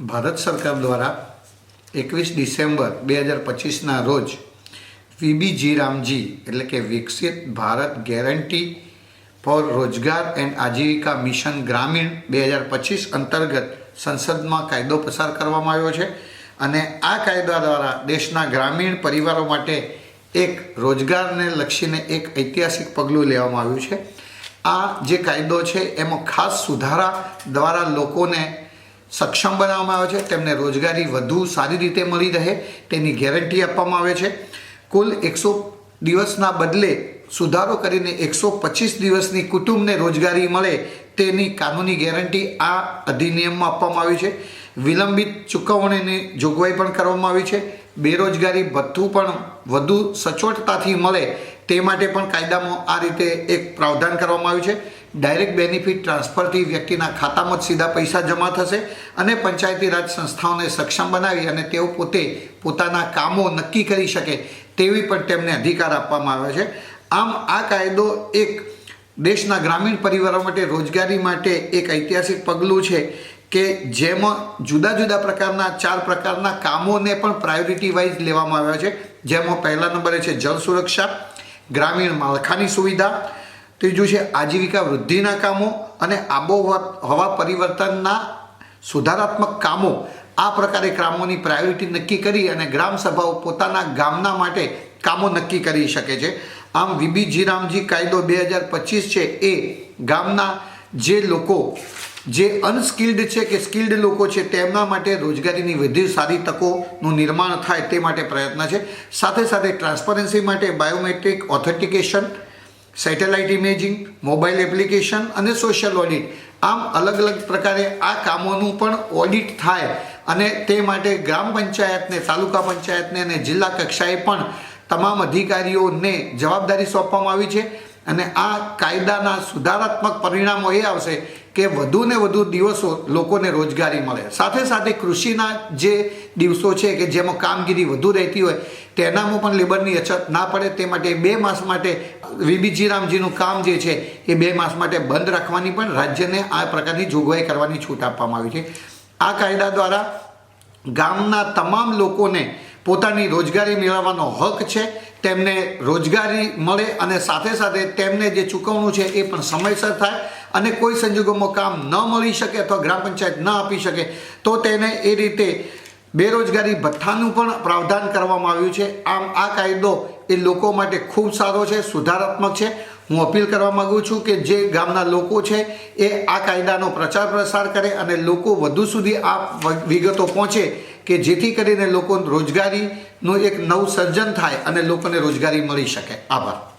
ભારત સરકાર દ્વારા એકવીસ ડિસેમ્બર બે હજાર પચીસના રોજ વીબીજી રામજી એટલે કે વિકસિત ભારત ગેરંટી ફોર રોજગાર એન્ડ આજીવિકા મિશન ગ્રામીણ બે હજાર પચીસ અંતર્ગત સંસદમાં કાયદો પસાર કરવામાં આવ્યો છે અને આ કાયદા દ્વારા દેશના ગ્રામીણ પરિવારો માટે એક રોજગારને લક્ષીને એક ઐતિહાસિક પગલું લેવામાં આવ્યું છે. આ જે કાયદો છે, એમાં ખાસ સુધારા દ્વારા લોકોને સક્ષમ બનાવવામાં આવે છે, તેમને રોજગારી વધુ સારી રીતે મળી રહે, તેની ગેરંટી આપવામાં આવે છે. કુલ એકસો દિવસના બદલે સુધારો કરીને એકસો પચીસ દિવસની કુટુંબને રોજગારી મળે તેની કાનૂની ગેરંટી આ અધિનિયમમાં આપવામાં આવી છે. વિલંબિત ચૂકવણીની જોગવાઈ પણ કરવામાં આવી છે. બેરોજગારી ભથ્થું પણ વધુ સચોટતાથી મળે તે માટે પણ કાયદામાં આ રીતે એક પ્રાવધાન કરવામાં આવ્યું છે. ડાયરેક્ટ બેનિફિટ ટ્રાન્સફરથી વ્યક્તિના ખાતામાં જ સીધા પૈસા જમા થશે અને પંચાયતી રાજ સંસ્થાઓને સક્ષમ બનાવી અને તેઓ પોતે પોતાના કામો નક્કી કરી શકે તેવી પણ તેમને અધિકાર આપવામાં આવે છે. આમ આ કાયદો એક દેશના ગ્રામીણ પરિવારો માટે રોજગારી માટે એક ઐતિહાસિક પગલું છે કે જેમાં જુદા જુદા પ્રકારના ચાર પ્રકારના કામોને પણ પ્રાયોરિટી વાઇઝ લેવામાં આવ્યા છે. જેમાં પહેલા નંબરે છે જળ સુરક્ષા, ગ્રામીણ માળખાની સુવિધા ત્રીજું છે આજીવિકા વૃદ્ધિના કામો અને આબોહવા પરિવર્તનના સુધારાત્મક કામો આ પ્રકારે કામોની પ્રાયોરિટી નક્કી કરી અને ગ્રામસભાઓ પોતાના ગામના માટે કામો નક્કી કરી શકે છે. આમ વીબી જીરામજી કાયદો બે હજાર પચીસ છે એ ગામના જે લોકો, જે અનસ્કિલ્ડ છે કે સ્કિલ્ડ લોકો છે તેમના માટે રોજગારીની વધુ સારી તકોનું નિર્માણ થાય તે માટે પ્રયત્ન છે. સાથે સાથે ટ્રાન્સપરન્સી માટે biometric authentication satellite imaging mobile application અને સોશિયલ ઓડિટ આમ અલગ અલગ પ્રકારે આ કામોનું પણ ઓડિટ થાય અને તે માટે ગ્રામ પંચાયતને, તાલુકા પંચાયતને અને જિલ્લા કક્ષાએ પણ તમામ અધિકારીઓને જવાબદારી સોંપવામાં આવી છે અને આ કાયદાના સુધારાત્મક પરિણામો એ આવશે કે વધુ ને વધુ દિવસો લોકોને રોજગારી મળે. સાથે સાથે કૃષિના જે દિવસો છે કે જેમાં કામગીરી વધુ રહેતી હોય તેનામાં પણ લેબરની અછત ના પડે, તે માટે બે માસ માટે વીબીજી રામજીનું કામ જે છે એ બે માસ માટે બંધ રાખવાની પણ રાજ્યને આ પ્રકારની જોગવાઈ કરવાની છૂટ આપવામાં આવી છે. આ કાયદા દ્વારા ગામના તમામ લોકોને પોતાની રોજગારી મેળવવાનો હક છે, તેમને રોજગારી મળે અને સાથે સાથે તેમને જે ચૂકવણું છે એ પણ સમયસર થાય અને કોઈ સંજોગોમાં કામ ન મળી શકે અથવા ગ્રામ પંચાયત ન આપી શકે, તો તેને એ રીતે બેરોજગારી ભથ્થાનું પણ પ્રાવધાન કરવામાં આવ્યું છે. આમ આ કાયદો એ લોકો માટે ખૂબ સારો છે, સુધારાત્મક છે. હું અપીલ કરવા માગું છું કે જે ગામના લોકો છે એ આ કાયદાનો પ્રચાર પ્રસાર કરે અને લોકો વધુ સુધી આ વિગતો પહોંચે કે જેથી કરીને લોકો રોજગારીનું એક નવું સર્જન થાય અને લોકોને રોજગારી મળી શકે. આભાર.